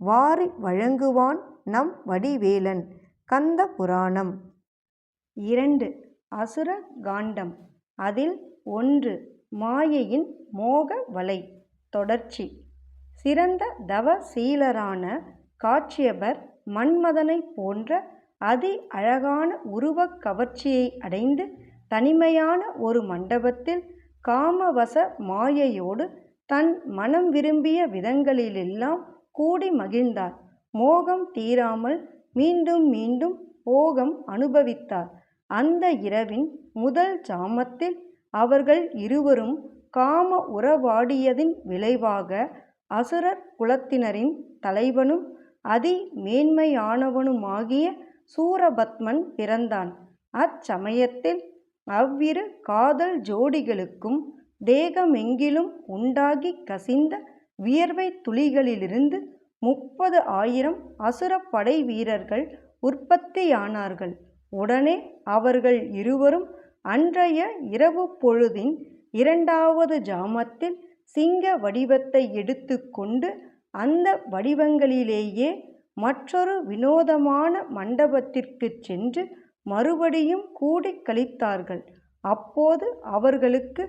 வாரி வழங்குவான் நம் வடிவேலன். கந்த புராணம். இரண்டு. அசுர காண்டம். அதில் ஒன்று. மாயையின் மோக வலை. தொடர்ச்சி. சிறந்த தவசீலரான காட்சியபர் மன்மதனைப் போன்ற அதி அழகான உருவக் கவர்ச்சியை அடைந்து தனிமையான ஒரு மண்டபத்தில் காமவச மாயையோடு தன் மனம் விரும்பிய விதங்களிலெல்லாம் கூடி மகிழ்ந்தார். மோகம் தீராமல் மீண்டும் மீண்டும் போகம் அனுபவித்தார். அந்த இரவின் முதல் ஜாமத்தில் அவர்கள் இருவரும் காம உறவாடியதின் விளைவாக அசுரர் குலத்தினரின் தலைவனும் அதி மேன்மையானவனுமாகிய சூரபத்மன் பிறந்தான். அச்சமயத்தில் அவ்விரு காதல் ஜோடிகளுக்கும் தேகமெங்கிலும் உண்டாகி கசிந்த வியர்வை துளிகளிலிருந்து முப்பது ஆயிரம் அசுரப்படை வீரர்கள் உற்பத்தியானார்கள். உடனே அவர்கள் இருவரும் அன்றைய இரவு பொழுதின் இரண்டாவது ஜாமத்தில் சிங்க வடிவத்தை எடுத்துக்கொண்டு அந்த வடிவங்களிலேயே மற்றொரு வினோதமான மண்டபத்திற்குச் சென்று மறுபடியும் கூடி கழித்தார்கள். அப்போது அவர்களுக்கு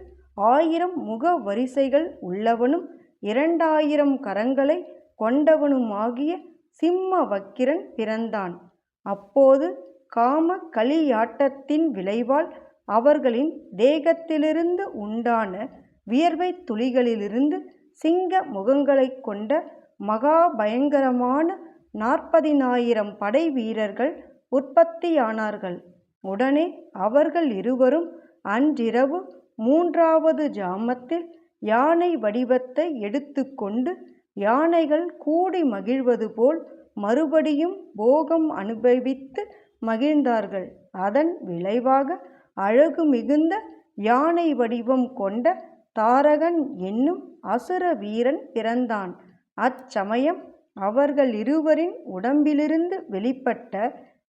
ஆயிரம் முக வரிசைகள் உள்ளவனும் இரண்டாயிரம் கரங்களை கொண்டவனுமாகிய சிம்மவக்கிரன் பிறந்தான். அப்போது காம களியாட்டத்தின் விளைவால் அவர்களின் தேகத்திலிருந்து உண்டான வியர்வை துளிகளிலிருந்து சிங்க முகங்களைக் கொண்ட மகா பயங்கரமான நாற்பதினாயிரம் படை வீரர்கள் உற்பத்தியானார்கள். உடனே அவர்கள் இருவரும் அன்றிரவு மூன்றாவது ஜாமத்தில் யானை வடிவத்தை எடுத்துக்கொண்டு யானைகள் கூடி மகிழ்வது போல் மறுபடியும் போகம் அனுபவித்து மகிழ்ந்தார்கள். அதன் விளைவாக அழகு மிகுந்த யானை வடிவம் கொண்ட தாரகன் என்னும் அசுர வீரன் பிறந்தான். அச்சமயம் அவர்கள் இருவரின் உடம்பிலிருந்து வெளிப்பட்ட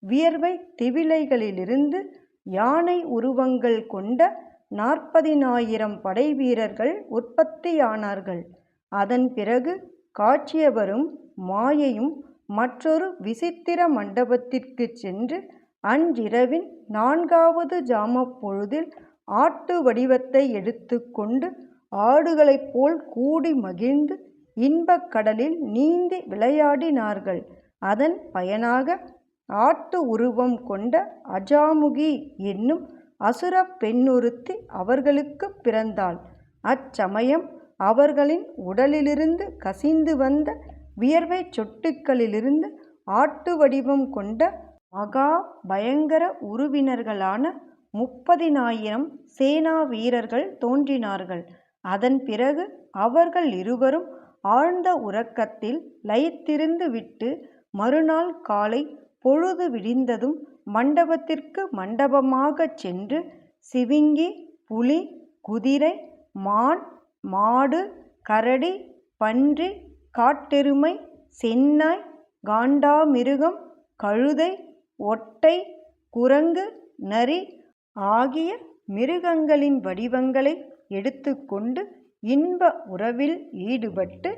வியர்வை திவிலைகளிலிருந்து யானை உருவங்கள் கொண்ட நாற்பதினாயிரம் படை வீரர்கள் உற்பத்தியானார்கள். அதன் பிறகு காட்சியவரும் மாயையும் மற்றொரு விசித்திர மண்டபத்திற்குச் சென்று அன்றிரவின் நான்காவது ஜாம பொழுதில் ஆட்டு வடிவத்தை எடுத்துக்கொண்டு ஆடுகளைப் போல் கூடி மகிழ்ந்து இன்பக் கடலில் நீந்தி விளையாடினார்கள். அதன் பயனாக ஆட்டு உருவம் கொண்ட அஜாமுகி என்னும் அசுரப் பெண்ணுறுத்தி அவர்களுக்குப் பிறந்தாள். அச்சமயம் அவர்களின் உடலிலிருந்து கசிந்து வந்த வியர்வைச் சொட்டுக்களிலிருந்து ஆட்டு வடிவம் கொண்ட மகா பயங்கர உருவினர்களான முப்பதினாயிரம் சேனா வீரர்கள் தோன்றினார்கள். அதன் பிறகு அவர்கள் இருவரும் ஆழ்ந்த உறக்கத்தில் லயித்திருந்து விட்டு மறுநாள் காலை பொழுது விடிந்ததும் மண்டபத்திற்கு மண்டபமாகச் சென்று சிவிங்கி புலி குதிரை மான் மாடு கரடி பன்றி காட்டெருமை செந்நாய் காண்டாமிருகம் கழுதை ஒட்டை குரங்கு நரி ஆகிய மிருகங்களின் வடிவங்களை எடுத்துக்கொண்டு இன்ப உறவில் ஈடுபட்டு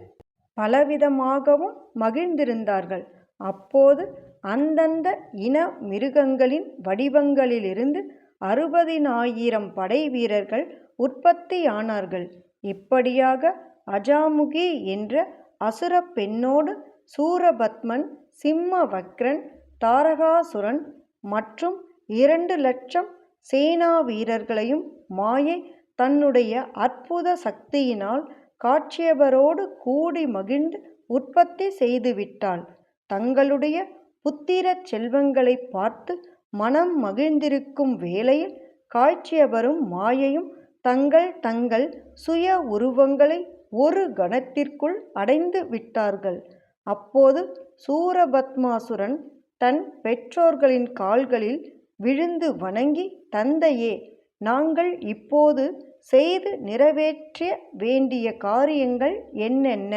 பலவிதமாகவும் மகிழ்ந்திருந்தார்கள். அப்போது அந்தந்த இன மிருகங்களின் வடிவங்களிலிருந்து அறுபதினாயிரம் படை வீரர்கள் உற்பத்தியானார்கள் இப்படியாக அஜாமுகி என்ற அசுரப் பெண்ணோடு சூரபத்மன் சிம்மவக்ரன் தாரகாசுரன் மற்றும் இரண்டு லட்சம் சேனா வீரர்களையும் மாயை தன்னுடைய அற்புத சக்தியினால் காட்சியவரோடு கூடி மகிழ்ந்து உற்பத்தி செய்துவிட்டாள். தங்களுடைய புத்திர செல்வங்களைப் பார்த்து மனம் மகிழ்ந்திருக்கும் வேளையில் காய்ச்சியவரும் மாயையும் தங்கள் தங்கள் சுய உருவங்களை ஒரு கணத்திற்குள் அடைந்து விட்டார்கள். அப்போது சூரபத்மாசுரன் தன் பெற்றோர்களின் கால்களில் விழுந்து வணங்கி தந்தையே நாங்கள் இப்போது செய்து நிறைவேற்ற வேண்டிய காரியங்கள் என்னென்ன?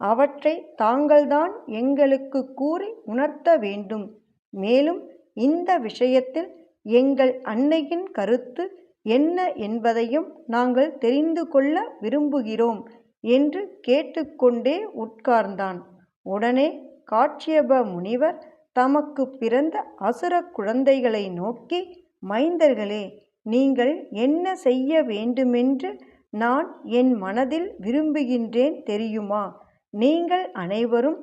அவற்றை தாங்கள்தான் எங்களுக்கு கூறி உணர்த்த வேண்டும். மேலும் இந்த விஷயத்தில் எங்கள் அன்னையின் கருத்து என்ன என்பதையும் நாங்கள் தெரிந்து கொள்ள விரும்புகிறோம் என்று கேட்டுக்கொண்டே உட்கார்ந்தான். உடனே காட்சியப முனிவர் தமக்கு பிறந்த அசுர குழந்தைகளை நோக்கி மைந்தர்களே நீங்கள் என்ன செய்ய வேண்டுமென்று நான் என் மனதில் விரும்புகின்றேன் தெரியுமா? நீங்கள் அனைவரும்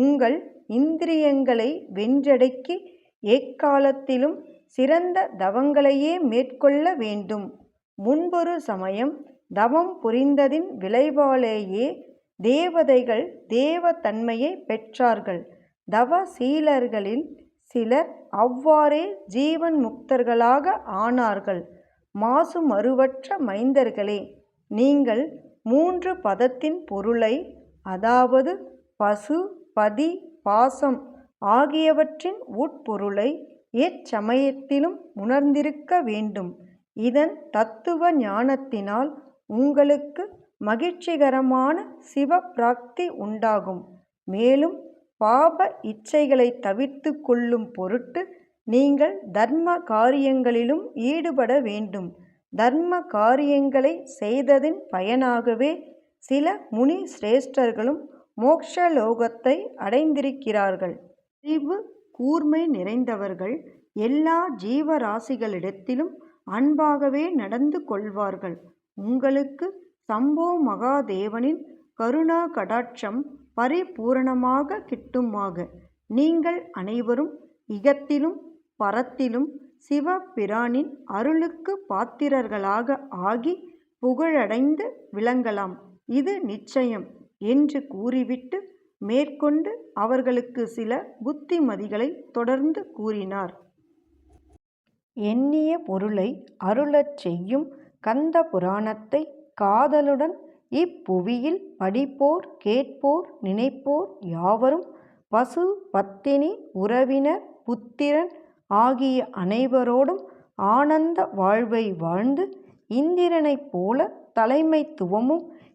உங்கள் இந்திரியங்களை வென்றடக்கி எக்காலத்திலும் சிறந்த தவங்களையே மேற்கொள்ள வேண்டும். முன்பொரு சமயம் தவம் புரிந்ததின் விளைவாலேயே தேவதைகள் தேவத்தன்மையை பெற்றார்கள். தவ சீலர்களில் சிலர் அவ்வாறே ஜீவன் முக்தர்களாக ஆனார்கள். மாசு மறுவற்ற மைந்தர்களே நீங்கள் மூன்று பதத்தின் பொருளை அதாவது பசு பதி பாசம் ஆகியவற்றின் உட்பொருளை எச்சமயத்திலும் உணர்ந்திருக்க வேண்டும். இதன் தத்துவ ஞானத்தினால் உங்களுக்கு மகிழ்ச்சிகரமான சிவப்பிராப்தி உண்டாகும். மேலும் பாப இச்சைகளை தவிர்த்து கொள்ளும் பொருட்டு நீங்கள் தர்ம காரியங்களிலும் ஈடுபட வேண்டும். தர்ம காரியங்களை செய்ததின் பயனாகவே சில முனி சிரேஷ்டர்களும் மோக்ஷலோகத்தை அடைந்திருக்கிறார்கள். அறிவு கூர்மை நிறைந்தவர்கள் எல்லா ஜீவராசிகளிடத்திலும் அன்பாகவே நடந்து கொள்வார்கள். உங்களுக்கு சம்போ மகாதேவனின் கருணா கடாட்சம் பரிபூரணமாக கிட்டுமாக. நீங்கள் அனைவரும் இகத்திலும் பரத்திலும் சிவபிரானின் அருளுக்கு பாத்திரர்களாக ஆகி புகழடைந்து விளங்கலாம். இது நிச்சயம் என்று கூறிவிட்டு மேற்கொண்டு அவர்களுக்கு சில புத்திமதிகளை தொடர்ந்து கூறினார். எண்ணிய பொருளை அருளச் செய்யும் கந்த புராணத்தை காதலுடன் இப்புவியில் படிப்போர் கேட்போர் நினைப்போர் யாவரும் பசு பத்தினி உறவினர் புத்திரன் ஆகிய அனைவரோடும் ஆனந்த வாழ்வை வாழ்ந்து இந்திரனைப் போல தலைமைத்துவமும்